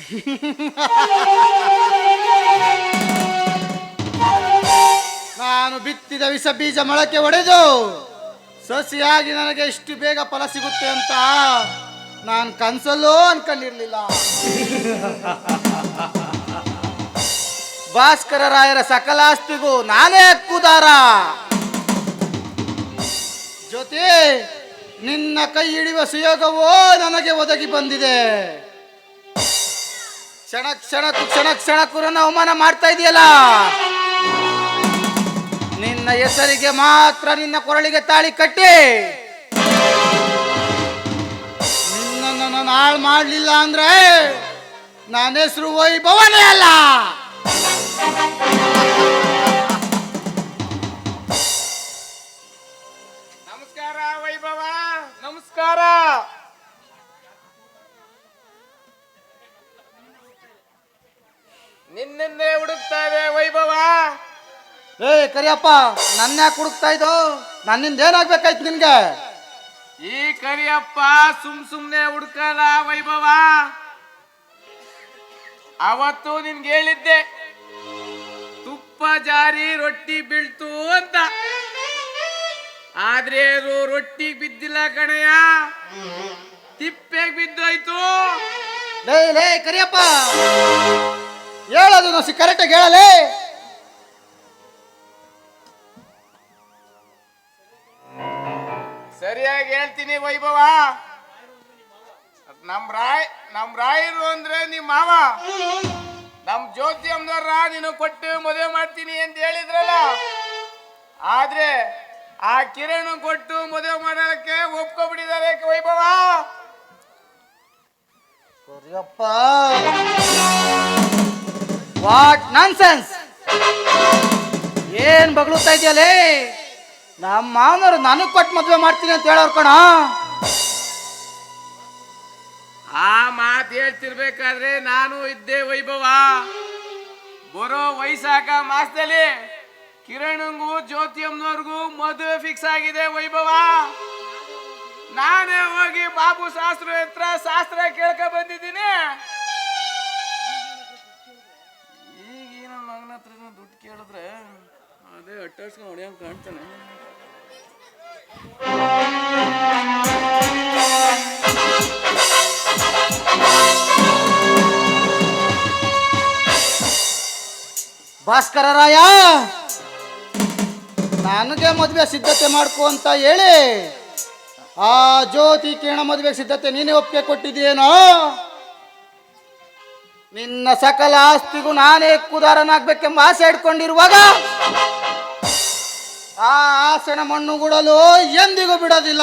ನಾನು ಬಿತ್ತಿದ ವಿಷ ಬೀಜ ಮೊಳಕೆ ಒಡೆದು ಸಸಿಯಾಗಿ ನನಗೆ ಇಷ್ಟು ಬೇಗ ಫಲ ಸಿಗುತ್ತೆ ಅಂತ ನಾನು ಕನ್ಸಲ್ಲೂ ಅನ್ಕೊಂಡಿರ್ಲಿಲ್ಲ. ಭಾಸ್ಕರ ರಾಯರ ಸಕಲಾಸ್ತಿಗೂ ನಾನೇ ಹಕ್ಕುದಾರ ಜೊತೆ ನಿನ್ನ ಕೈ ಹಿಡಿಯುವ ಸುಯೋಗವೋ ನನಗೆ ಒದಗಿ ಬಂದಿದೆ. ಕ್ಷಣ ಕ್ಷಣ ಕ್ಷಣ ಕ್ಷಣ ಕುರನ ಅವಮಾನ ಮಾಡ್ತಾ ಇದೆಯಲ್ಲ? ನಿನ್ನ ಹೆಸರಿಗೆ ಮಾತ್ರ ನಿನ್ನ ಕೊರಳಿಗೆ ತಾಳಿ ಕಟ್ಟಿ. ನಿನ್ನನ್ನು ನಾನು ಹಾಳು ಮಾಡಲಿಲ್ಲ ಅಂದ್ರೆ ನನ್ನ ಹೆಸರು ವೈಭವನೇ ಅಲ್ಲ. ಕರಿಯಪ್ಪ ನನ್ನ ಯಾಕೆ ಹುಡುಕ್ತಾ ಇದ್ದು ನನ್ನಿಂದ ಏನಾಗ್ಬೇಕಾಯ್ತು ನಿನ್ಗೆ? ಈ ಕರಿಯಪ್ಪ ಸುಮ್ ಸುಮ್ನೆ ಹುಡ್ಕಲ್ಲ ವೈಭವ. ಅವತ್ತು ನಿನ್ಗೆ ಹೇಳಿದ್ದೆ ತುಪ್ಪ ಜಾರಿ ರೊಟ್ಟಿ ಬೀಳ್ತು ಅಂತ. ಆದ್ರೆ ಅದು ರೊಟ್ಟಿ ಬಿದ್ದಿಲ್ಲ ಕಣಯ್ಯ. ತಿಪ್ಪೆಗ್ ಬಿದ್ದೋಯ್ತು. ಲೇ ಲೇ ಕರಿಯಪ್ಪ ಹೇಳೋದು ನಾವು ಕರೆಕ್ಟಾಗಿ ಹೇಳಲೇ. ಸರಿಯಾಗಿ ಹೇಳ್ತೀನಿ ವೈಭವ. ನಮ್ ರಾಯ್, ನಮ್ ರಾಯರು ಅಂದ್ರೆ ನಿಮ್ ಮಾವ. ನಮ್ ಜ್ಯೋತಿ ರಾ ನೀನು ಕೊಟ್ಟು ಮದುವೆ ಮಾಡ್ತೀನಿ ಅಂತ ಹೇಳಿದ್ರಲ್ಲ? ಆದ್ರೆ ಆ ಕಿರಣ್ ಕೊಟ್ಟು ಮದುವೆ ಮಾಡೋದಕ್ಕೆ ಒಪ್ಕೊಬಿಟ್ಟಿದ್ದಾರೆ ವೈಭವ? ವಾಟ್ ವಾಟ್ ಸೆನ್ಸ್ ಏನ್ ಬಗ್ಲುತ್ತಾ ಇದೆಯಲೇ ನಮ್ಮ ಮಾವನವ್ರು ನನಗೆ ಕೊಟ್ಟು ಮದುವೆ ಮಾಡ್ತೀನಿ ಅಂತ ಹೇಳೋರ್ ಕಣ. ಆ ಮಾತು ಹೇಳ್ತಿರ್ಬೇಕಾದ್ರೆ ನಾನು ಇದ್ದೆ ವೈಭವ. ಬರೋ ವೈಶಾಖ ಮಾಸದಲ್ಲಿ ಕಿರಣಂಗೂ ಜ್ಯೋತಿ ಅಮ್ಮನವ್ರಿಗೂ ಮದುವೆ ಫಿಕ್ಸ್ ಆಗಿದೆ ವೈಭವ. ನಾನೇ ಹೋಗಿ ಬಾಬು ಶಾಸ್ತ್ರ ಹತ್ರ ಶಾಸ್ತ್ರ ಕೇಳ್ಕ ಬಂದಿದ್ದೀನಿ. ಈಗ ನನ್ನ ಮಗನ ಹತ್ರ ದುಡ್ಡು ಕೇಳಿದ್ರೆ ಅದೇ ಅಟ್ಟಾಡ್ಸ್ಕೊಂಡು ಹೊಡೆಯಂಗೆ ಕಾಣ್ತಾನೆ? ಭಾಸ್ಕರ ರಾಯ! ನನಗೆ ಮದುವೆ ಸಿದ್ಧತೆ ಮಾಡ್ಕೊ ಅಂತ ಹೇಳಿ, ಆ ಜ್ಯೋತಿ ಕಿರಣ ಮದುವೆ ಸಿದ್ಧತೆ ನೀನೇ ಒಪ್ಪಿಗೆ ಕೊಟ್ಟಿದ್ದೀಯೇನೋ? ನಿನ್ನ ಸಕಲ ಆಸ್ತಿಗೂ ನಾನೇ ಕುದಾರನಾಗಬೇಕೆಂಬ ಆಸೆ ಇಟ್ಕೊಂಡಿರುವಾಗ ಆ ಮಣ್ಣು ಕೂಡಲು ಎಂದಿಗೂ ಬಿಡೋದಿಲ್ಲ.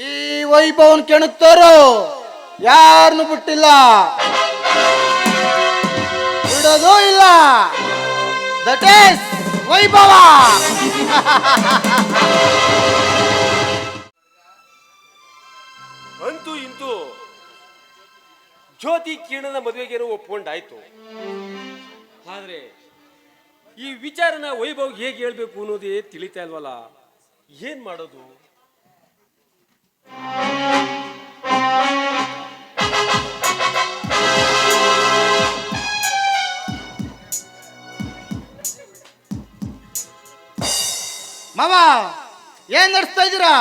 ಈ ವೈಭವನ್ ಕೆಣಕ್ತೋರು ಯಾರನ್ನು ಬಿಟ್ಟಿಲ್ಲ. ಬಿಡೋದು ಇಲ್ಲ. ದಟ್ ಈಸ್ ವೈಭವ. ಅಂತೂ ಇಂತೂ ಜ್ಯೋತಿ ಕಿರಣದ ಮದುವೆಗೆ ಒಪ್ಕೊಂಡಾಯ್ತು. ಆದ್ರೆ ಈ ವಿಚಾರನ ವೈಭವ್ ಹೇಗೆ ಹೇಳ್ಬೇಕು ಅನ್ನೋದೇ ತಿಳಿತಾ ಇಲ್ವಲ್ಲ? ಏನ್ ಮಾಡೋದು? ಮಾವ, ಏನ್ ನಡೆಸ್ತಾ ಇದ್ದೀರಾ?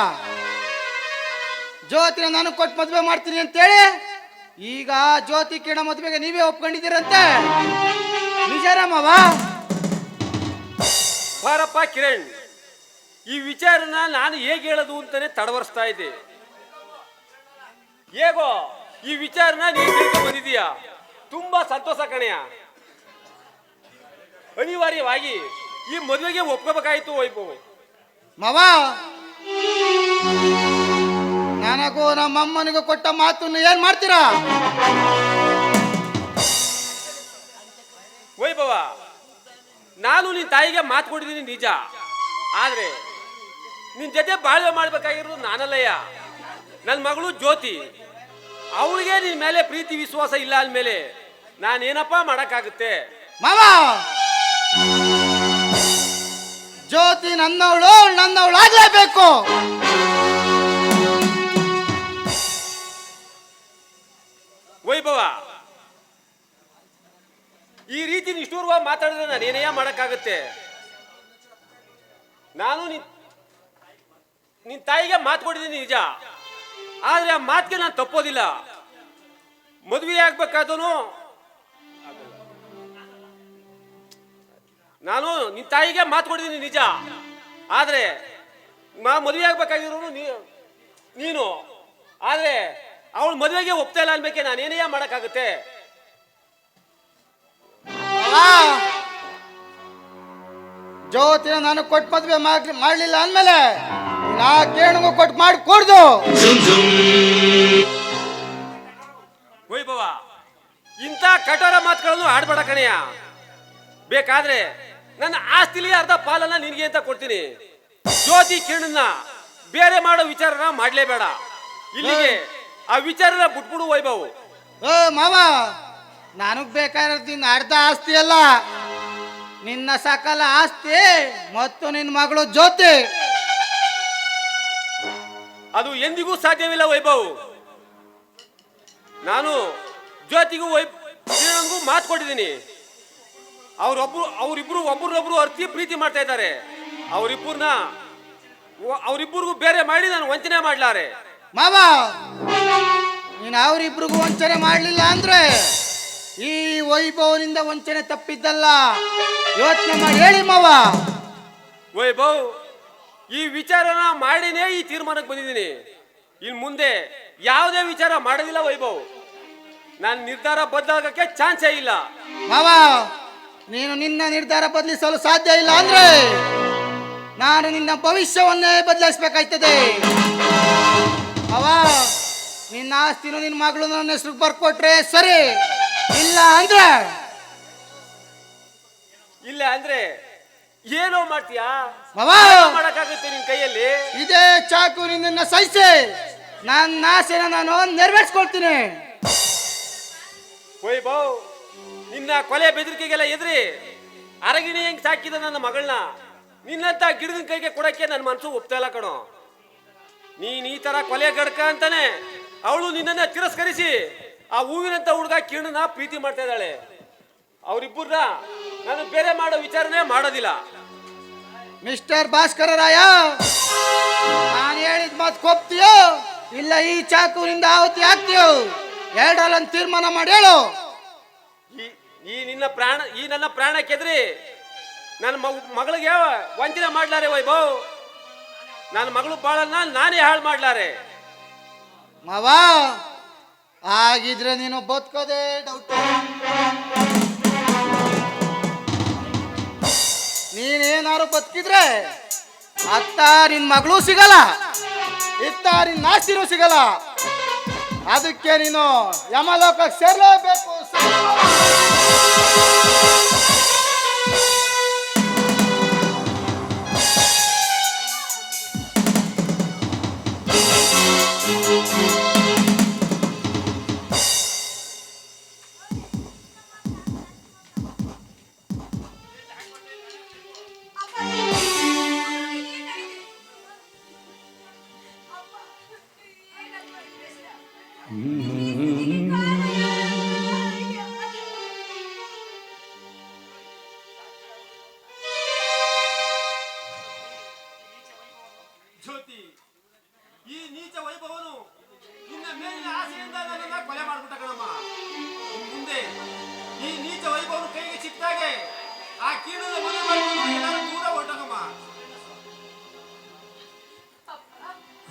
ಜ್ಯೋತಿನ ನಾನು ಕೊಟ್ಟು ಮದುವೆ ಮಾಡ್ತೀನಿ ಅಂತೇಳಿ, ಈಗ ಜ್ಯೋತಿ ಕಿರಣ ಮದುವೆಗೆ ನೀವೇ ಒಪ್ಕೊಂಡಿದ್ದೀರಂತೆ? ನಿಜಾರ ಮಾವ? ಬಾರಪ್ಪ ಕಿರಣ್ ಈ ವಿಚಾರನ ನಾನು ಹೇಗೆ ಹೇಳೋದು ಅಂತಾನೆ ತಡವರಿಸ್ತಾ ಇದ್ದೆ. ಹೇಗೋ ಈ ವಿಚಾರನ ನೀನು ತಿಳ್ಕೊಂಡ್ ಬಂದಿದೀಯಾ ತುಂಬಾ ಸಂತೋಷ ಕಣೆಯ ಅನಿವಾರ್ಯವಾಗಿ ಈ ಮದುವೆಗೆ ಒಪ್ಕೋಬೇಕಾಯ್ತು ವೈಭವ್. ಮಾವ! ನನಗೂ ನಮ್ಮ ಅಮ್ಮನಿಗೂ ಕೊಟ್ಟ ಮಾತನ್ನು ಏನ್ ಮಾಡ್ತೀರಾ? ವೈಭವ ನಾನು ನಿನ್ನ ತಾಯಿಗೆ ಮಾತು ಕೊಟ್ಟಿದ್ದೀನಿ ನಿಜ. ಆದರೆ ನಿನ್ನ ಜೊತೆ ಬಾಳ್ವೆ ಮಾಡಬೇಕಾಗಿರೋದು ನಾನಲ್ಲಯ್ಯ. ನನ್ನ ಮಗಳು ಜ್ಯೋತಿ. ಅವಳಿಗೆ ನಿನ್ನ ಮೇಲೆ ಪ್ರೀತಿ ವಿಶ್ವಾಸ ಇಲ್ಲ ಅಂದಮೇಲೆ ನಾನೇನಪ್ಪ ಮಾಡೋಕ್ಕಾಗುತ್ತೆ? ಮಾವ! ಜ್ಯೋತಿ ನನ್ನವಳು ನನ್ನವಳು ಆಗ್ಲೇಬೇಕು ರೀತಿ ನಿಷ್ಠೂರವಾಗಿ ಮಾತಾಡಿದ್ರೆ ನಾನು ಏನೇ ಮಾಡೋಕ್ಕಾಗತ್ತೆ? ನಾನು ನಿನ್ ನಿನ್ ತಾಯಿಗೆ ಮಾತು ಕೊಟ್ಟಿದ್ದೀನಿ ನಿಜ. ಆದ್ರೆ ಆ ಮಾತಿಗೆ ನಾನು ತಪ್ಪೋದಿಲ್ಲ. ಮದುವೆ ಆಗ್ಬೇಕಾದನು ನಾನು ನಿನ್ ತಾಯಿಗೆ ಮಾತು ಕೊಟ್ಟಿದ್ದೀನಿ ನಿಜ. ಆದ್ರೆ ಮಾ- ಮದುವೆ ಆಗ್ಬೇಕಾಗಿರೋನು ನೀನು. ಆದ್ರೆ ಅವಳು ಮದುವೆಗೆ ಒಪ್ತಾ ಇಲ್ಲ ಅನ್ಬೇಕೆ, ನಾನು ಏನೇ ಮಾಡಕ್ಕಾಗುತ್ತೆ? ಜ್ಯೋತಿನ ನಾನು ಕೊಟ್ಟು ಮದ್ವೆ ಮಾಡ್ಲಿ- ಮಾಡ್ಲಿಲ್ಲ ಅಂದ್ಮೇಲೆ ನಾ ಕೇಣಗೂ ಕೊಟ್ಟು ಮಾಡಿ ಕೊಡ್ದು. ವೈಭವ ಇಂಥ ಕಠೋರ ಮಾತುಗಳನ್ನು ಆಡ್ಬೇಡ ಕಣಯ್ಯ. ಬೇಕಾದ್ರೆ ನನ್ನ ಆಸ್ತಿಲಿ ಅರ್ಧ ಪಾಲನ್ನ ನಿನಗೆ ಅಂತ ಕೊಡ್ತೀನಿ. ಜ್ಯೋತಿ ಕಿರಣನ್ನ ಬೇರೆ ಮಾಡೋ ವಿಚಾರನ ಮಾಡ್ಲೇಬೇಡ. ಇಲ್ಲಿಗೆ ಆ ವಿಚಾರನ ಬಿಟ್ಬಿಡು ವೈಭವ್. ಮಾವ ನನಗ್ ಬೇಕಾಗಿರೋದು ನಿನ್ನ ಅರ್ಧ ಆಸ್ತಿ ಅಲ್ಲ. ನಿನ್ನ ಸಕಲ ಆಸ್ತಿ ಮತ್ತು ನಿನ್ನ ಮಗಳು ಜ್ಯೋತಿ. ಅದು ಎಂದಿಗೂ ಸಾಧ್ಯವಿಲ್ಲ ವೈಭವ್. ನಾನು ಜ್ಯೋತಿಗೂ ವೈಭವಂಗೂ ಮಾತು ಕೊಟ್ಟಿದ್ದೀನಿ. ಅವರೊಬ್ರು ಅವರಿಬ್ರು ಒಬ್ರೊಬ್ರು ಅರ್ಥಿ ಪ್ರೀತಿ ಮಾಡ್ತಾ ಇದ್ದಾರೆ. ಅವರಿಬ್ಬರನ್ನ ಅವರಿಬ್ಬರಿಗೂ ಬೇರೆ ಮಾಡಿ ನಾನು ವಂಚನೆ ಮಾಡ್ಲಾರೆ. ಮಾವ ನೀನು ಅವರಿಬ್ರಿಗೂ ವಂಚನೆ ಮಾಡಲಿಲ್ಲ ಅಂದ್ರೆ ಈ ವೈಭವನಿಂದ ವಂಚನೆ ತಪ್ಪಿದ್ದಲ್ಲ. ಯೋಚನೆ ಮಾಡಿ ಹೇಳಿ ಮಾವ. ವೈಭವ್ ಈ ವಿಚಾರನ ಮಾಡಿನೇ ಈ ತೀರ್ಮಾನಕ್ಕೆ ಬಂದಿದ್ದೀನಿ. ಇನ್ ಮುಂದೆ ಯಾವುದೇ ವಿಚಾರ ಮಾಡೋದಿಲ್ಲ ವೈಭವ್. ನಾನು ನಿರ್ಧಾರ ಬದಲಾಗಕ್ಕೆ ಚಾನ್ಸೇ ಇಲ್ಲ. ಮಾವ ನೀನು ನಿನ್ನ ನಿರ್ಧಾರ ಬದಲಿಸಲು ಸಾಧ್ಯ ಇಲ್ಲ ಅಂದ್ರೆ ನಾನು ನಿನ್ನ ಭವಿಷ್ಯವನ್ನೇ ಬದಲಾಯಿಸ್ಬೇಕಾಯ್ತದೆ. ಅವ ನಿನ್ನ ಆಸ್ತಿನೂ ನಿನ್ನ ಮಗಳು ನನ್ನ ಹೆಸರು ಬರ್ಕೊಟ್ರೆ ಸರಿ. ಇಲ್ಲ ಅಂದ್ರೆ? ಇಲ್ಲ ಅಂದ್ರೆ ಏನೋ ಮಾಡ್ತೀಯಾ? ಮಾವ! ಏನೋ ಮಾಡಕ್ಕಾಗುತ್ತೆ ನಿನ್ ಕೈಯಲ್ಲಿ? ಇದೇ ಚಾಕು ನಿನ್ನ ಸಹಿಸಿ. ನನ್ನ ಆಸೆನ ನಾನು ನೆರವೇರಿಸ್ಕೊಳ್ತೀನಿ. ವೈಭವ್ ನಿನ್ನ ಕೊಲೆ ಬೆದರಿಕೆಗೆಲ್ಲ ಎದ್ರಿ. ಅರಗಿಣಿ ಹೆಂಗ್ ಸಾಕಿದ ನನ್ನ ಮಗಳನ್ನ? ನಿನ್ನಂತ ಗಿಡದ ಕೈಗೆ ಕೊಡಕ್ಕೆ ನನ್ನ ಮನಸ್ಸು ಒಪ್ತಾ ಇಲ್ಲ ಕಣೋ. ನೀನ್ ಈ ತರ ಕೊಲೆ ಗಡ್ಕ ಅಂತಾನೆ ಅವಳು ನಿನ್ನನ್ನ ತಿರಸ್ಕರಿಸಿ ಆ ಹೂವಿನಂತ ಹುಡುಗ ಕಿರಣನ ಪ್ರೀತಿ ಮಾಡ್ತಾ ಇದ್ದಾಳೆ. ಅವರಿಬ್ಬರನ್ನ ನಾನು ಬೇರೆ ಮಾಡೋ ವಿಚಾರನೆ ಮಾಡೋದಿಲ್ಲ. ಮಿಸ್ಟರ್ ಭಾಸ್ಕರ ರಾಯ ನಾನು ಹೇಳಿದ ಮಾತು ಕೊಪ್ತೀಯೋ? ಇಲ್ಲ ಈ ಚಾಕುವಿನಿಂದ ಆಹುತಿ ಆಗ್ತೀಯೋ? ಎರಡಲ್ಲ ತೀರ್ಮಾನ ಮಾಡಿ ಹೇಳು. ಈ ಈ ನಿನ್ನ ಪ್ರಾಣ ಈ ನನ್ನ ಪ್ರಾಣ ಕೆದ್ರಿ ನನ್ನ ಮಗು- ಮಗಳಿಗೆ ವಂಚನೆ ಮಾಡ್ಲಾರೆ ವೈಭವ್. ನನ್ನ ಮಗಳು ಬಾಳನ್ನ ನಾನೇ ಹಾಳು ಮಾಡ್ಲಾರೆ. ಮಾವ ಆಗಿದ್ರೆ ನೀನು ಬದುಕೋದೆ ಡೌಟ್ ನೀನೇನಾರು ಬದುಕಿದ್ರೆ ಅತ್ತ ನಿನ್ ಮಗಳು ಸಿಗಲ್ಲ ಇತ್ತ ನಿನ್ನ ಆಸ್ತಿನೂ ಸಿಗಲ್ಲ. ಅದಕ್ಕೆ ನೀನು ಯಮಲೋಕಕ್ಕೆ ಸೇರ್ಲೇಬೇಕು.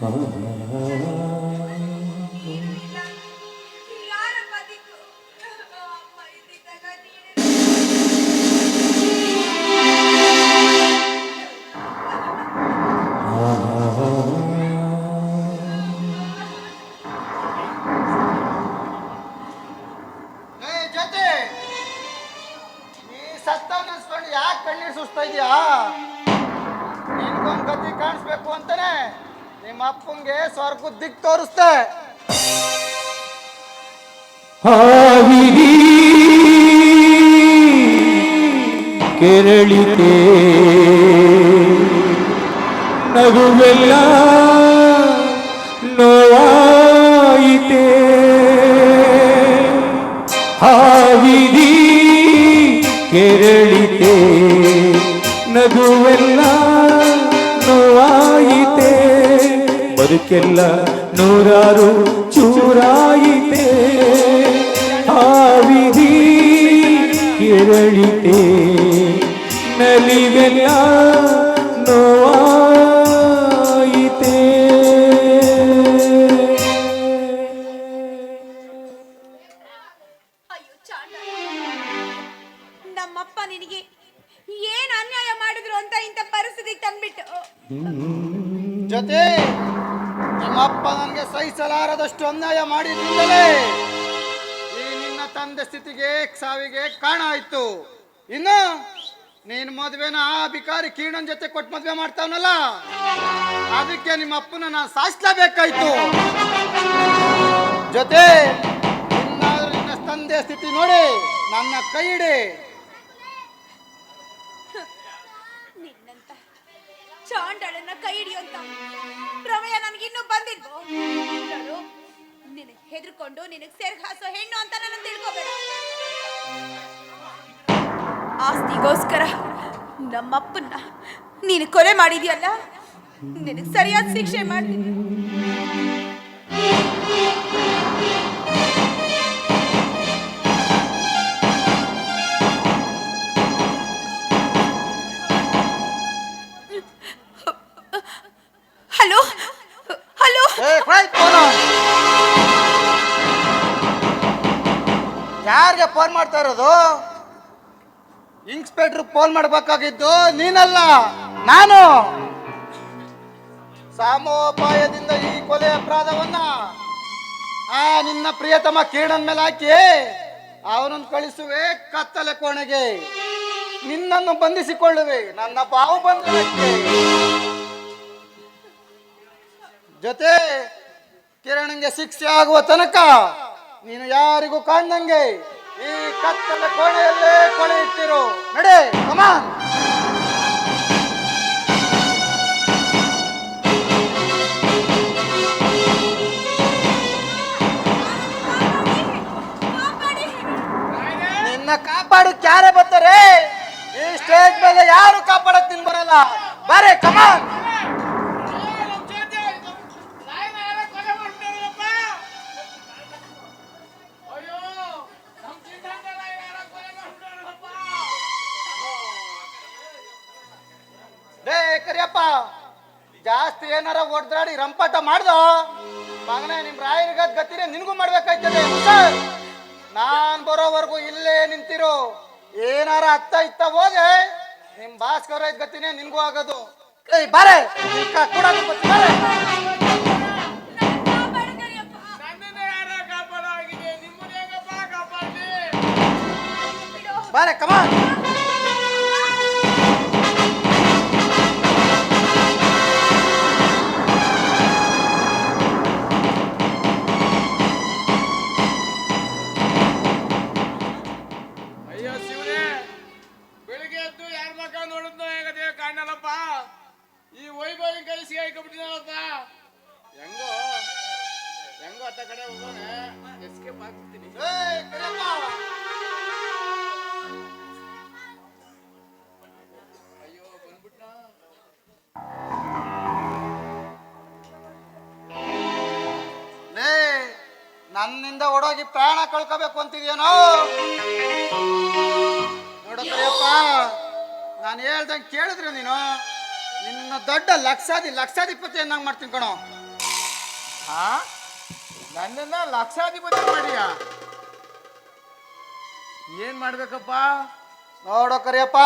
ಯಾರ ಕೆರಳಿತೆ ನಗುವೆಲ್ಲ ನೋವಾಯಿತೆ. ಹಾವಿರಿ ಕೆರಳಿತೆ. ನಗುವೆಲ್ಲ ನೋವಾಯಿತೆ. ಬದುಕೆಲ್ಲ ನೂರಾರು ಚೂರಾಯಿತೆ. ಆವಿಧಿ ಕೆರಳಿತೆ ನಲಿವೆಲ್ಲ ನೋವಾಯಿತೆ. ಅಯ್ಯೋ ಚಾಂಡ ನಮ್ಮಪ್ಪ ನಿನಗೆ ಏನ್ ಅನ್ಯಾಯ ಮಾಡಿದ್ರು ಅಂತ ಇಂಥ ಪರಿಸ್ಥಿತಿಗೆ ತಂದ್ಬಿಟ್ಟು. ಜೊತೆ ನಮ್ಮಪ್ಪ ನನಗೆ ಸಹಿಸಲಾರದಷ್ಟು ಅನ್ಯಾಯ ಮಾಡಿದ್ರಿಂದಲೇ ತಂದೆ ಸ್ಥಿತಿಗೆ ಸಾವಿಗೆ ಕಾರಣ ಆಯ್ತು. ಇನ್ನು ನೀನ್ ಮದ್ವೆನ ಆ ಬಿಕಾರಿ ಕೀಣನ್ ಜೊತೆ ಕೊಟ್ಟು ಮದ್ವೆ ಮಾಡ್ತಾವನಲ್ಲ? ಅದಕ್ಕೆ ನಿಮ್ಮ ಅಪ್ಪನ ನಾನು ಸಾಯಿಸ್ಲೇಬೇಕಾಯ್ತು. ಜೊತೆ ತಂದೆ ಸ್ಥಿತಿ ನೋಡಿ, ನನ್ನ ಕೈ ಇಡಿ ನಿನ್ನಂತ ಚಾಂಡಳನ್ನ ಕೈ ಹಿಡಿಯುವಂತ ಪ್ರಮೇಯ ನನಗಿನ್ನೂ ಬಂದಿದ್ದು ನಿನಗ್ ಹೆದರ್ಕೊಂಡು ನಿನಗ್ ಸೆರ್ಗ್ ಹೆಣ್ಣು ಅಂತ ನನ್ನ ತಿಳ್ಕೊಬೇಡ ಆಸ್ತಿಗೋಸ್ಕರ ನಮ್ಮಪ್ಪನ್ನ ನೀನು ಕೊಲೆ ಮಾಡಿದ್ಯಲ್ಲ? ನಿನಗ್ ಸರಿಯಾದ ಶಿಕ್ಷೆ ಮಾಡ್ತೀನಿ. ಮಾಡ್ತಾ ಇರೋದು? ಇನ್ಸ್ಪೆಕ್ಟರ್ ಫೋನ್ ಮಾಡಬೇಕಾಗಿದ್ದು ನೀನಲ್ಲ, ನಾನು. ಸಾಮೋಪಾಯದಿಂದ ಈ ಕೊಲೆ ಅಪರಾಧವನ್ನ ಆ ನಿನ್ನ ಪ್ರಿಯತಮ ಕಿರಣನ್ ಮೇಲೆ ಹಾಕಿ ಅವನನ್ನು ಕಳಿಸುವೆ ಕತ್ತಲೆ ಕೋಣೆಗೆ. ನಿನ್ನನ್ನು ಬಂಧಿಸಿಕೊಳ್ಳುವೆ, ನನ್ನ ಬಾವು ಬಂಧನಕ್ಕೆ. ಜೊತೆ ಕಿರಣಂಗೆ ಶಿಕ್ಷೆ ಆಗುವ ತನಕ ನೀನು ಯಾರಿಗೂ ಕಾಣ್ದಂಗೆ ಈ ಕತ್ತಲ ಕೋಣೆಯಲ್ಲೇ ಕೊಳೆಯುತ್ತಿರು. ನಡೆ ಕಮಾನ್ ನಿನ್ನ ಕಾಪಾಡಕ್ ಯಾರೇ ಬರ್ತಾರೆ ಈ ಸ್ಟೇಜ್ ಮೇಲೆ ಯಾರು ಕಾಪಾಡಕ್ ನಿನ್ ಬರಲ್ಲ ಬಾರೆ ಕಮಾನ್ ಏನಾರ ಓಡ್ದಾಡಿ ರಂಪಾಟ ಮಾಡ್ದೋ? ಮಗನೇ ನಿಮ್ ರಾಯರಿಗ ಗತಿನೇ ನಿನ್ಗೂ ಮಾಡ್ಬೇಕಾಯ್ತದೆ. ಸರ್ ನಾನ್ ಬರೋವರೆಗೂ ಇಲ್ಲೇ ನಿಂತಿರು. ಏನಾರ ಅತ್ತ ಇತ್ತ ಹೋದೆ. ನಿಮ್ ಭಾಸ್ಕರ ಗತಿನೇ ನಿನ್ಗೂ ಆಗೋದು. ಏಯ್ ಬಾರೆ. ನಿನ್ ಕ- ಕೊಡೋದು ಗೊತ್ತು, ಬಾರೆ. ಬಾರೆ ಸಿಗಾಯ್ಕೊಬಿಟ್ಟಿನಲ್ಲಪ್ಪ ಹೆಂಗೋ? ಹೆಂಗೋ ಅತ್ತ ಕಡೆ ಹೋಗೋಣ. ಎಸ್ಕೇಪ್ ಆಗ್ತೀನಿ ಅಯ್ಯೋ ಬಂದ್ಬಿಟ್ಟ ನನ್ನಿಂದ ಓಡೋಗಿ ಪ್ರಾಣ ಕಳ್ಕೋಬೇಕು ಅಂತಿದ್ಯೇನೋ? ನೋಡಪ್ಪ ನಾನು ಹೇಳ್ದಂಗೆ ಕೇಳಿದ್ರೆ ನೀನು. ನಿನ್ನ ದೊಡ್ಡ ಲಕ್ಷಾಧಿ ಲಕ್ಷಾಧಿಪತಿ ಅನ್ನಂಗೆ ಮಾಡ್ತೀನಿ ಕಣೋ. ಹಾ? ನನ್ನನ್ನ ಲಕ್ಷಾಧಿಪತಿ ಮಾಡಿಯ? ಏನ್ ಮಾಡ್ಬೇಕಪ್ಪ? ನೋಡೋ ಕರಿಯಪ್ಪ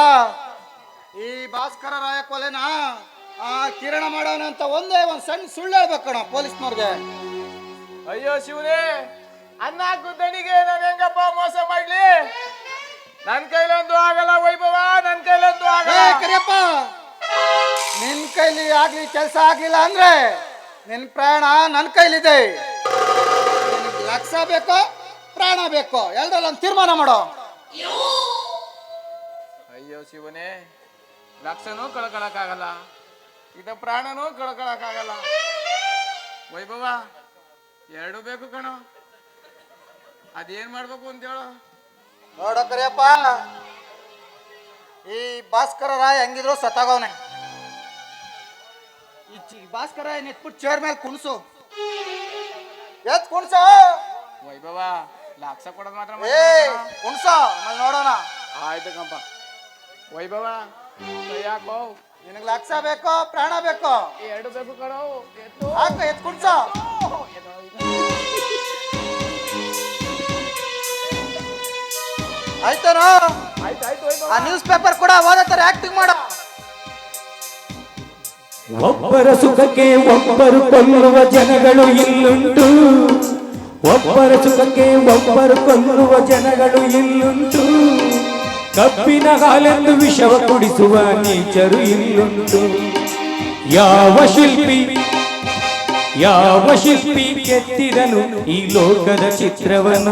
ಈ ಭಾಸ್ಕರ ರಾಯ ಕೊಲೆನ ಆ ಕಿರಣ ಮಾಡೋಣ ಅಂತ ಒಂದೇ ಒಂದು ಸಣ್ಣ ಸುಳ್ಳು ಹೇಳ್ಬೇಕು ಕಣ ಪೊಲೀಸ್ನವ್ರಿಗೆ. ಅಯ್ಯೋ ಶಿವನೇ ಅನ್ನ ಗುದ್ದಣಿಗೆ ನಾನು ಹೆಂಗಪ್ಪ ಮೋಸ ಮಾಡ್ಲಿ? ನನ್ ಕೈಲೊಂದು ಆಗಲ್ಲ ವೈಭವ ನನ್ ಕೈಲೊಂದು ಆಗಲ್ಲ. ಕರಿಯಪ್ಪ ನಿನ್ ಕೈಲಿ ಆಗ್ಲಿ ಕೆಲಸ ಆಗ್ಲಿಲ್ಲ ಅಂದ್ರೆ ನಿನ್ ಪ್ರಾಣ ನನ್ನ ಕೈಲಿದೆ. ನಿನಗ್ ಲಕ್ಷ ಬೇಕೋ ಪ್ರಾಣ ಬೇಕೋ ಎಲ್ರಲ್ಲಿ ಒಂದು ತೀರ್ಮಾನ ಮಾಡೋ. ಅಯ್ಯೋ ಶಿವನೇ ಲಕ್ಷನೂ ಕಳ್ಕೊಳಕ್ಕಾಗಲ್ಲ. ಇದ ಪ್ರಾಣನೂ ಕಳ್ಕೊಳಕ್ಕಾಗಲ್ಲ. ವೈಭವ ಎರಡು ಬೇಕು ಕಣೋ. ಅದೇನ್ ಮಾಡ್ಬೇಕು ಅಂತ ಹೇಳು. ನೋಡೋ ಕರಿಯಪ್ಪ ಈ ಭಾಸ್ಕರ ರಾಯ್ ಹೆಂಗಿದ್ರು ಸತ್ತಾಗವನೆ ಈ ಭಾಸ್ಕರ ನೆಟ್ಬಿಟ್ಟು ಚೇರ್ ಮೇಲೆ ಕುಣಿಸು. ಎತ್ ಕುಣ್ಸ? ವೈಭವ ಲಾಕ್ಸ ಕೊಡೋದು ಮಾತ್ರ ಏ. ಕುಣ್ಸ ಆಮೇಲೆ ನೋಡೋಣ. ಆಯ್ತು ಕಂಪ ವೈಭವ ಯಾಕೋ ನಿನಗೆ ಲಕ್ಷ ಬೇಕೋ ಪ್ರಾಣ ಬೇಕೋ? ಎರಡು ಬೇಕು ಕಣೋ. ಎತ್ತು. ಹಾಕ ಎತ್ ಕುಣ್ಸ. ಆಯ್ತಾನೋ? ಆಯ್ತು ಆಯ್ತು ಆ ನ್ಯೂಸ್ ಪೇಪರ್ ಕೂಡ ಓದತ್ತಾರೆ ಆಕ್ಟಿಂಗ್ ಮಾಡ. ಒಬ್ಬರ ಸುಖಕ್ಕೆ ಒಬ್ಬರು ಕೊಲ್ಲುವ ಜನಗಳು ಇಲ್ಲುಂಟು. ಒಬ್ಬರ ಸುಖಕ್ಕೆ ಒಬ್ಬರು ಕೊಲ್ಲುವ ಜನಗಳು ಇಲ್ಲುಂಟು. ಕಬ್ಬಿನ ಹಾಲೆಂದು ವಿಷವ ಕುಡಿಸುವ ನೀಚರು ಇಲ್ಲುಂಟು. ಯಾವ ಶಿಲ್ಪಿ ಯಾವ ಶಿಲ್ಪಿ ಕೆತ್ತಿದನು ಈ ಲೋಕದ ಚಿತ್ರವನ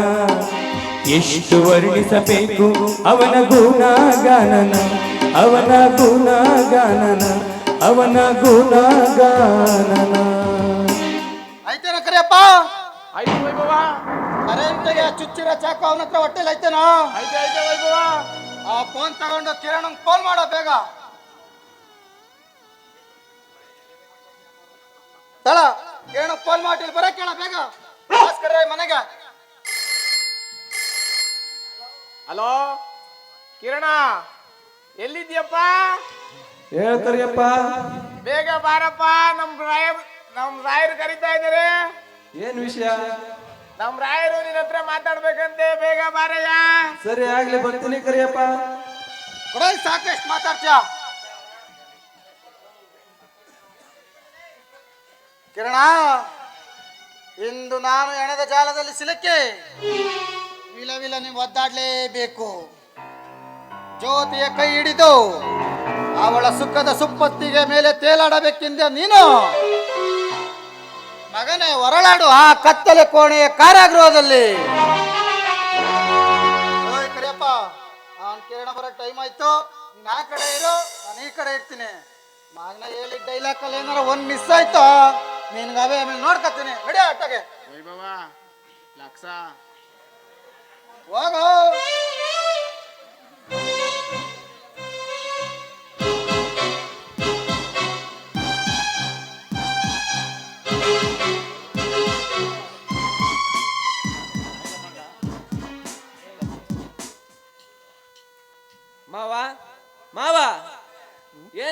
ಎಷ್ಟು ವರ್ಣಿಸಬೇಕು ಅವನ ಗುಣಗಾನನ ಅವನ ಗುಣಗಾನನ? ಅವನ ಗುಣಗಾನನ. ಐತೆ ಕರಿಯಪ್ಪ? ಐತೆ ವೈಭವ. ಕರೆಂಟಿಗೆ ಚುಚ್ಚಿರ ಚಾಕು ಅವನ ಹತ್ರ ಹೊಟ್ಟೆಲಿ ಐತೇನೋ ಐತೆ ಐತೆ ವೈಭವ. ಆ ಫೋನ್ ತಗೊಂಡು ಕಿರಣ್ ಫೋನ್ ಮಾಡೋ ಬೇಗ. ತಳ ಕಿರಣ್ ಫೋನ್ ಮಾಡಿ ಬರ ಕೇಳ ಬೇಗ. ರಾಯ್ ಮನೆಗೆ. ಹಲೋ? ಕಿರಣ ಎಲ್ಲಿದ್ಯಪ್ಪ ಹೇಳ್ಕರಿಯಪ್ಪ ಬೇಗ ಬಾರಪ್ಪ ನಮ್ ರಾಯ ನಮ್ ರಾಯರು ಕರಿತಾ ಇದಾರೆ ಏನ್ ವಿಷಯ? ನಮ್ ರಾಯರು ನಿನ್ನ ಹತ್ರ ಮಾತಾಡ್ಬೇಕಂತೆ ಬೇಗ ಬಾರಯ್ಯ. ಸರಿ ಆಗ್ಲಿ ಬರ್ತೀನಿ ಕರಿಯಪ್ಪ. ಸಾಕಷ್ಟು ಮಾತಾಡ್ತೀಯ. ಕಿರಣ ಇಂದು ನಾನು ಎಣದ ಜಾಲದಲ್ಲಿ ಸಿಲಕ್ಕೆ ವಿಲ ವಿಲ ನೀವು ಒದ್ದಾಡ್ಲೇಬೇಕು. ಜ್ಯೋತಿಯ ಕೈ ಹಿಡಿದು. ಅವಳ ಸುಖದ ಸುಪ್ಪತ್ತಿಗೆ ಮೇಲೆ ತೇಲಾಡಬೇಕೆಂದ ನೀನು. ಮಗನೇ ಹೊರಳಾಡು ಆ ಕತ್ತಲೆ ಕೋಣೆಯ ಕಾರಾಗೃಹದಲ್ಲಿ. ಕರಿಯಪ್ಪ ಅವ್ನ್ ಕಿರಣ ಬರೋ ಟೈಮ್ ಆಯ್ತು. ನೀನ್ ಆ ಕಡೆ ಇರು ನಾನು ಈ ಕಡೆ ಇರ್ತೀನಿ. ಮಗನ ಹೇಳಿ ಡೈಲಾಗ್ ಅಲ್ಲಿ ಏನಾರ ಒಂದ್ ಮಿಸ್ ಆಯ್ತು ನಿನ್ಗೆ ಅವೇ ಆಮೇಲೆ ನೋಡ್ಕತ್ತೀನಿ ನಡಿ ಅಟ್ಟಗೆ ವೈಭವ ಲಕ್ಷ. ಹೋಗು.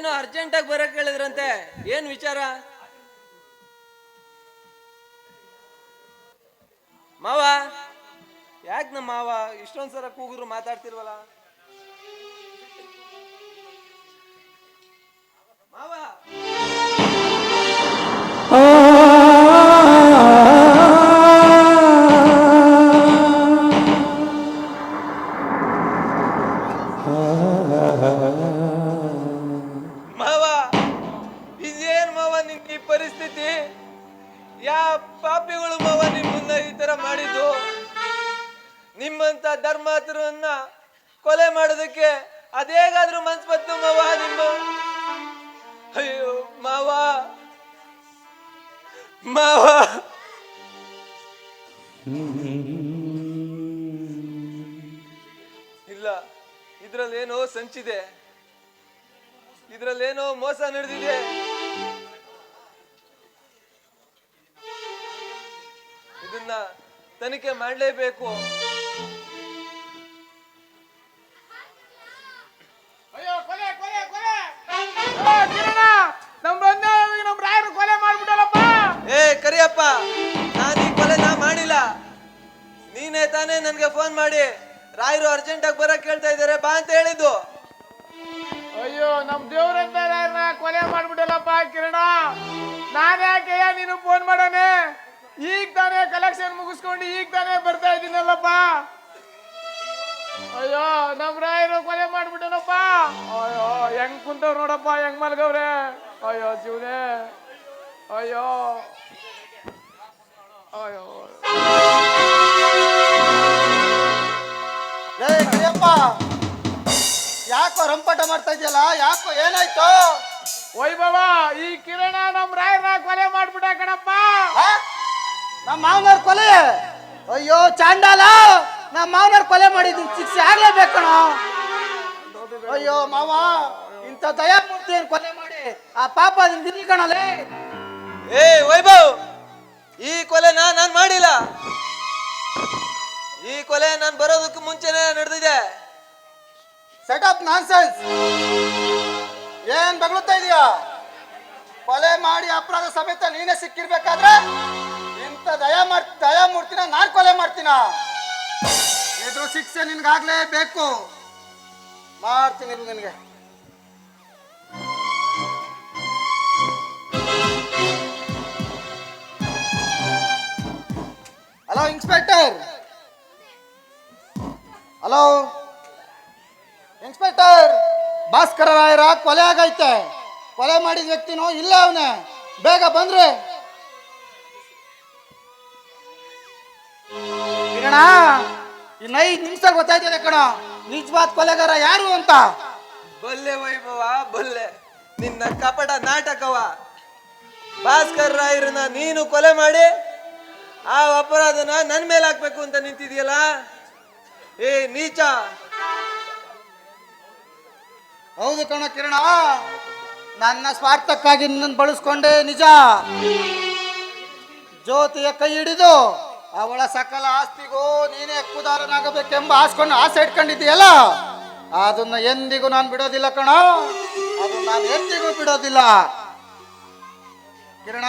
ಏನು ಅರ್ಜೆಂಟಾಗಿ ಬರಕ್ ಹೇಳಿದ್ರಂತೆ? ಏನ್ ವಿಚಾರ? ಮಾವ? ಯಾಕೆ ನಮ್ಮ ಮಾವ? ಇಷ್ಟೊಂದ್ಸಲ ಸಲ ಕೂಗಿದ್ರು ತನಿಖೆ ಮಾಡಲೇಬೇಕು ಕೊಲೆ ಮಾಡ್ಬಿಟ್ಟನಪ್ಪ ಅಯ್ಯೋ ಹೆಂಗ್ ಕುಂತವ್ ನೋಡಪ್ಪ ಹೆಂಗ್ ಮಲ್ಗವ್ರೆ. ಅಯ್ಯೋ ಜೀವನೇ. ಅಯ್ಯೋ. ಅಯ್ಯೋ. ಏ ಕರಿಯಪ್ಪ. ಯಾಕೋ ರಂಪಾಟ ಮಾಡ್ತಾ ಇದೆಯಲ್ಲ ಯಾಕೋ ಏನಾಯ್ತು? ವೈಭವ ಈ ಕಿರಣ ನಮ್ ರಾಯರ ಕೊಲೆ ಮಾಡ್ಬಿಟ್ಟ ಕಣಪ್ಪ. ಆ? ನಮ್ಮ ಮಾವನವ್ರ ಕೊಲೆ? ಅಯ್ಯೋ ಚಾಂಡಾಲ ನಮ್ಮ ಮಾವನವ್ರ ಕೊಲೆ ಮಾಡಿದ್ದು ಶಿಕ್ಷೆ ಆಗ್ಲೇಬೇಕಣ ಅಯ್ಯೋ ಮಾವ ಇಂಥ ದಯಾಮೂರ್ತಿಯನ್ನು ಕೊಲೆ ಮಾಡಿ ಆ ಪಾಪ ನಿನ್ ಕಣಲೇ ಏ ವೈಭವ್ ಈ ಕೊಲೆ ನಾನು ಮಾಡಿಲ್ಲ. ಈ ಕೊಲೆ ನಾನು ಬರೋದಕ್ಕೆ ಮುಂಚೆನೆ ನಡೆದಿದೆ. ಸೆಟ್ ಅಪ್ ನಾನ್ಸೆನ್ಸ್ ಏನ್ ಬಗಳುತ್ತಾ ಇದೀಯಾ? ಕೊಲೆ ಮಾಡಿ ಅಪರಾಧ ಸಮೇತ ನೀನೇ ಸಿಕ್ಕಿರ್ಬೇಕಾದ್ರೆ ಇಂಥ ದಯಾ ಮಾಡ್ ದಯಾಮೂರ್ತಿನ ನಾನು ಕೊಲೆ ಮಾಡ್ತೀನ? ಇದ್ರ ಶಿಕ್ಷೆ ನಿನ್ಗಾಗ್ಲೇ ಬೇಕು. ಮಾಡ್ತೀನಿ ಇರು ನಿನಗೆ. Hello inspector hello inspector Bhaskara ರಾಯರ ಕೊಲೆ ಆಗೈತೆ. ಕೊಲೆ ಮಾಡಿದ ವ್ಯಕ್ತಿನೋ ಇಲ್ಲ ಅವನೇ. ಬೇಗ ಬಂದ್ರೆ. ಕಿರಣ, ಇನ್ನು ಐದು ನಿಮಿಷ ಗೊತ್ತಾಯ್ತದೆ ಕಣ. ನಿಜವಾದ ಕೊಲೆಗಾರ ಯಾರು ಅಂತ? ಬಲ್ಲೆ ವೈಭವ ಬಲ್ಲೆ. ನಿನ್ನ ಕಪಟ ನಾಟಕವ. ಭಾಸ್ಕರ್ ರಾಯರನ್ನ ನೀನು ಕೊಲೆ ಮಾಡಿ ಆ ಅಪರಾಧನ ನನ್ ಮೇಲೆ ಹಾಕ್ಬೇಕು ಅಂತ ನಿಂತಿದೆಯಲ್ಲ? ಏ ನೀಚ. ಹೌದು ಕಣ ಕಿರಣ. ನನ್ನ ಸ್ವಾರ್ಥಕ್ಕಾಗಿ ನಿನ್ನನ್ನು ಬಳಸ್ಕೊಂಡೆ ನಿಜ. ಜ್ಯೋತಿಯ ಕೈ ಹಿಡಿದು ಅವಳ ಸಕಲ ಆಸ್ತಿಗೂ ನೀನೇ ಹಕ್ಕುದಾರನಾಗಬೇಕೆಂಬ ಆಸ್ಕೊಂಡು ಆಸೆ ಇಟ್ಕೊಂಡಿದ್ದೀಯಲ್ಲ? ಅದನ್ನ ಎಂದಿಗೂ ನಾನು ಬಿಡೋದಿಲ್ಲ ಕಣ. ಅದು ನಾನು ಎಂದಿಗೂ ಬಿಡೋದಿಲ್ಲ. ಕಿರಣ,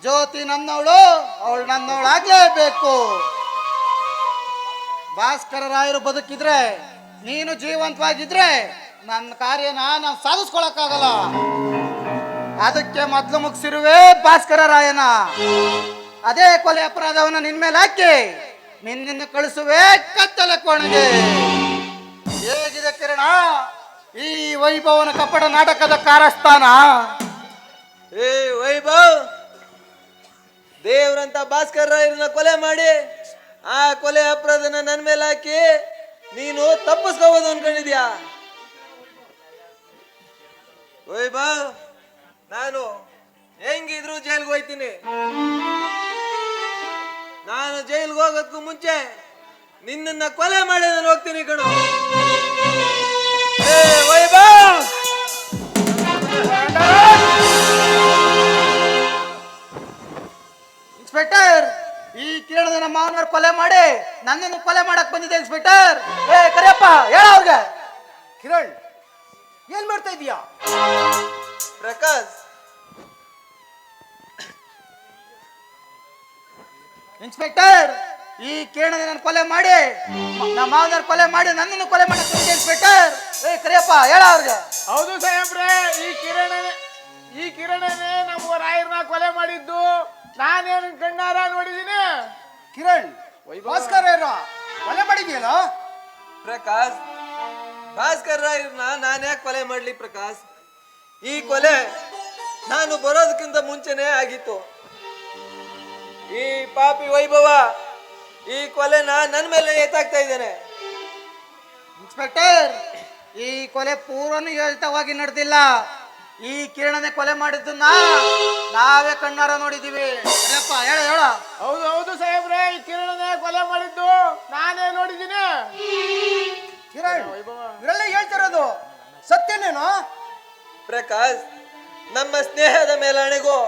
ಜ್ಯೋತಿ ನನ್ನವಳು, ಅವಳು ನನ್ನವಳಾಗ್ಲೇಬೇಕು. ಭಾಸ್ಕರ ರಾಯರು ಬದುಕಿದ್ರೆ, ನೀನು ಜೀವಂತವಾಗಿದ್ರೆ ನನ್ನ ಕಾರ್ಯನ ನಾನು ಸಾಧಿಸ್ಕೊಳಕ್ಕಾಗಲ್ಲ. ಅದಕ್ಕೆ ಮೊದಲು ಮುಗಿಸಿರುವೆ ಭಾಸ್ಕರ ರಾಯನ. ಅದೇ ಕೊಲೆ ಅಪರಾಧವನ್ನು ನಿನ್ ಮೇಲೆ ಹಾಕಿ ನಿನ್ನನ್ನು ಕಳಿಸುವೆ ಕತ್ತಲ ಕೋಣೆಗೆ. ಹೇಗಿದೆ ಕಿರಣ? ಈ ವೈಭವನ ಕಪಟ ನಾಟಕದ ಕಾರಸ್ಥಾನ? ಏ ವೈಭವ್, ದೇವ್ರಂತ ಭಾಸ್ಕರ್ ರಾಯರನ್ನ ಕೊಲೆ ಮಾಡಿ, ಆ ಕೊಲೆ ಅಪರಾಧನ ನನ್ ಮೇಲೆ ಹಾಕಿ ನೀನು ತಪ್ಪಿಸ್ಕೋಬೋದು ಅನ್ಕೊಂಡಿದ್ಯಾ? ವೈಭವ್, ನಾನು ಹೆಂಗಿದ್ರು ಜೈಲ್ಗೆ ಹೋಯ್ತೀನಿ ನಾನು ಜೈಲ್ಗೆ ಹೋಗೋದಕ್ಕೂ ಮುಂಚೆ ನಿನ್ನನ್ನ ಕೊಲೆ ಮಾಡಿ ನಾನು ಹೋಗ್ತೀನಿ ಕಣು. ಇನ್ಸ್ಪೆಕ್ಟರ್, ಈ ಕೇಳಿದ ನಮ್ಮ ಮಾವನವ್ರ ಕೊಲೆ ಮಾಡಿ ನನ್ನನ್ನು ಕೊಲೆ ಮಾಡಕ್ ಬಂದಿದೆ ಇನ್ಸ್ಪೆಕ್ಟರ್. ಏ, ಕರಿಯಪ್ಪ, ಹೇಳ ಅವ್ರಿಗೆ. ಕಿರಣ್ ಏನ್ ಮಾಡ್ತಾ ಇದೀಯಾ? ಪ್ರಕಾಶ್ ಇನ್ಸ್ಪೆಕ್ಟರ್ ಈ ಕಿರಣನ ನನ್ನ ಕೊಲೆ ಮಾಡಿ ನಮ್ಮ ಮಾವನ ಕೊಲೆ ಮಾಡಿ ನನ್ನನ್ನು ಕೊಲೆ ಮಾಡಿ ಇನ್ಸ್ಪೆಕ್ಟರ್ ಏ ಕರಿಯಪ್ಪ ಹೇಳ ಅವ್ರಿಗೆ. ಹೌದು ಸಾಹೇಬ್ರೆ ಈ ಕಿರಣ ಈ ಕಿರಣನೇ ನಮ್ಮ ರಾಯರ್ನ ಕೊಲೆ ಮಾಡಿದ್ದು. ನಾನೇನು ಕಣ್ಣಾರ ನೋಡಿದೀನಿ ಕಿರಣ್ ಭಾಸ್ಕರ್ ಕೊಲೆ ಮಾಡಿದ್ಯಲ್ಲ? ಪ್ರಕಾಶ್ ಭಾಸ್ಕರ್ ರಾಯರ್ನ ನಾನು ಯಾಕೆ ಕೊಲೆ ಮಾಡ್ಲಿ ಪ್ರಕಾಶ್? ಈ ಕೊಲೆ ನಾನು ಬರೋದಕ್ಕಿಂತ ಮುಂಚೆನೆ ಆಗಿತ್ತು. ಈ ಪಾಪಿ ವೈಭವ ಈ ಕೊಲೆನ ನನ್ನ ಮೇಲೆ ಎತ್ತಾಗ್ತಾ ಇದ್ದೇನೆ. ಇನ್ಸ್ಪೆಕ್ಟರ್ ಈ ಕೊಲೆ ಪೂರ್ವನು ಯೋಜಿತವಾಗಿ ನಡೆದಿಲ್ಲ. ಈ ಕಿರಣನೆ ಕೊಲೆ ಮಾಡಿದ್ದನ್ನ ನಾವೇ ಕಣ್ಣಾರ ನೋಡಿದೀವಿ ಹೇಳ ಹೇಳ. ಹೌದು ಹೌದು ಸಾಹೇಬ್ರೆ ಈ ಕಿರಣನೇ ಕೊಲೆ ಮಾಡಿದ್ದು ನಾನೇ ನೋಡಿದ್ದೀನಿ. ಕಿರಣ್ ಇವರೆಲ್ಲ ಹೇಳ್ತಿರೋದು. ಸತ್ಯನೇನು? ಪ್ರಕಾಶ್ ನಮ್ಮ ಸ್ನೇಹದ ಮೇಲಣೆಗೂ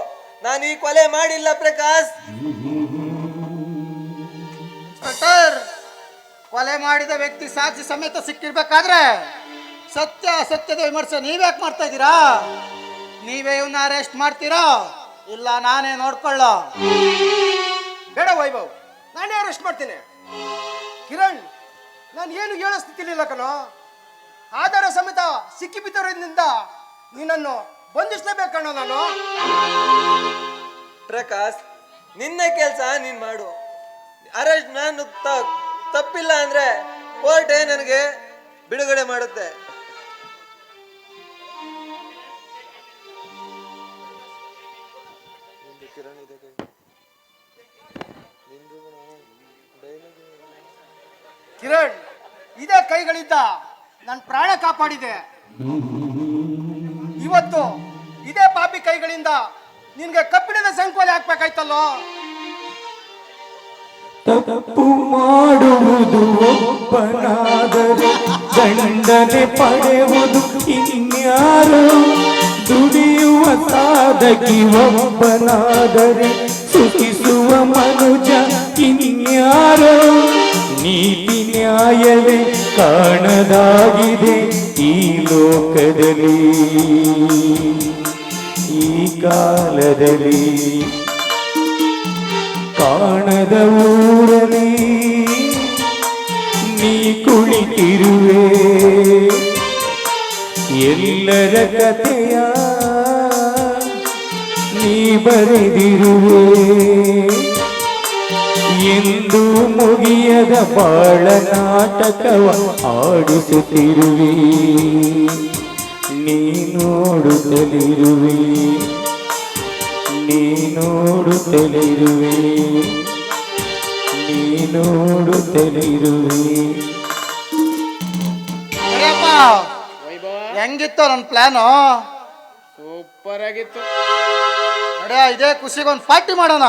ನಾನು ಈ ಕೊಲೆ ಮಾಡಿಲ್ಲ ಪ್ರಕಾಶ್. ಇನ್ಸ್ಪೆಕ್ಟರ್ ಕೊಲೆ ಮಾಡಿದ ವ್ಯಕ್ತಿ ಸಾಕ್ಷಿ ಸಮೇತ ಸಿಕ್ಕಿರ್ಬೇಕಾದ್ರೆ ಸತ್ಯ ಅಸತ್ಯದ ವಿಮರ್ಶೆ ನೀವ್ಯಾಕೆ ಮಾಡ್ತಾ ಇದ್ದೀರಾ? ನೀವೇ ಇವನ್ನ ಅರೆಸ್ಟ್ ಮಾಡ್ತೀರಾ? ಇಲ್ಲ, ನಾನೇ ನೋಡ್ಕೊಳ್ಳ. ಬೇಡ ವೈಭವ್, ನಾನೇ ಅರೆಸ್ಟ್ ಮಾಡ್ತೀನಿ. ಕಿರಣ್, ನಾನು ಏನು ಹೇಳೋ ಸ್ಥಿತಿಲಿಲ್ಲ ಕಣೋ. ಆಧಾರ ಸಮೇತ ಸಿಕ್ಕಿಬಿದ್ದವರಿಂದ ನಿನ್ನನ್ನು ಬಂಧಿಸಲೇಬೇಕಣ್ಣೋ ನಾನು. ಪ್ರಕಾಶ್ ನಿನ್ನ ಕೆಲಸ ನೀನ್ ಮಾಡು. ಅರೆಸ್ಟ್ ನಾನು ತಪ್ಪಿಲ್ಲ ಅಂದ್ರೆ ಕೋರ್ಟೇ ನನಗೆ ಬಿಡುಗಡೆ ಮಾಡುತ್ತೆ. ಕಿರಣ್ ಇದೇ ಕೈಗಳಿಂದ ನನ್ನ ಪ್ರಾಣ ಕಾಪಾಡಿದೆ. ಇವತ್ತು ಇದೇ ಪಾಪಿ ಕೈಗಳಿಂದ ನಿನ್ಗೆ ಕಬ್ಬಿಣದ ಸಂಕೋಲೆ ಹಾಕ್ಬೇಕಾಯ್ತಲ್ಲೋ? ತಪ್ಪು ಮಾಡುವುದು ಒಬ್ಬನಾದರೆ ದಂಡನೆ ಪಡೆಯುವುದು ಇನ್ಯಾರು? ದುಡಿಯುವ ಸಾಧಕಿ ಒಬ್ಬನಾದರೆ ಸುಖಿಸುವ ಮನುಜ ಇನ್ಯಾರು? ನೀತಿ ನ್ಯಾಯವೇ ಕಾಣದಾಗಿದೆ. ಈ ಲೋಕದಲ್ಲಿ ಈ ಕಾಲದಲ್ಲಿ ಕಾಣದ ಊರಲ್ಲಿ ನೀ ಕುಳಿತಿರುವೆ. ಎಲ್ಲರ ಕಥೆಯ ನೀ ಬರೆದಿರುವೆ. ಮುಗಿಯದ ಬಾಳ ನಾಟಕವ ಆಡಿಸುತ್ತಿರುವೆ ನೀ ನೋಡುತ್ತಲಿರುವಿ. ನೀ ನೋಡುತ್ತಲಿರುವಿ. ನೀ ನೋಡುತ್ತಲಿರುವಿ. ಹೆಂಗಿತ್ತು ನನ್ನ ಪ್ಲಾನು ಸೂಪರ್ ಆಗಿತ್ತು. ನಡೆಯ ಇದೇ ಖುಷಿಗೊಂದು ಪಾರ್ಟಿ ಮಾಡೋಣ.